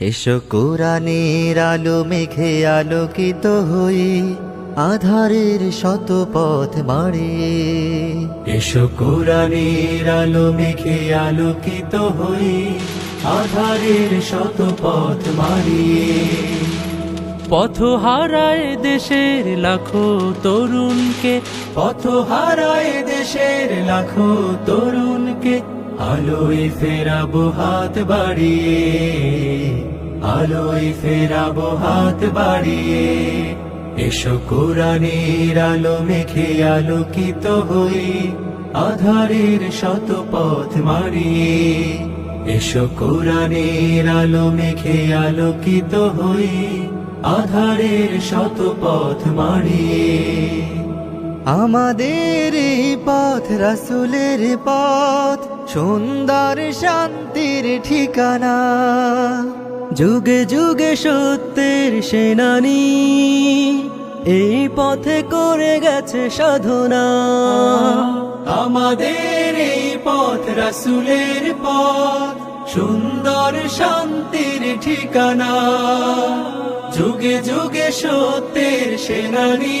এসো কোরআনের আলো মেঘে আলোকিত হই আধারের শত পথ মারিয়ে এসো কোরআনের আলো মেঘে আলোকিত হই আধারের শত পথ মারিয়ে পথ হারায় দেশের লাখো তরুণকে। পথ হারায় দেশের লাখো তরুণকে আলোয় ফেরাবো হাত বাড়িয়ে, আলোয় ফেরাবো হাত বাড়িয়ে। এসো কোরআনের আলো মেখে আলোকিত হই আধারের শত পথ মারিয়ে। এসো কোরআনের আলো মেখে আলোকিত হই আধারের শত পথ মারিয়ে। আমাদের এই পথ, রাসুলের পথ, সুন্দর শান্তির ঠিকানা। যুগে যুগে সত্যের সেনানি, এই পথে করে গেছে সাধনা। আমাদের এই পথ, রাসুলের পথ, সুন্দর শান্তির ঠিকানা। যুগে যুগে সত্যের সেনানি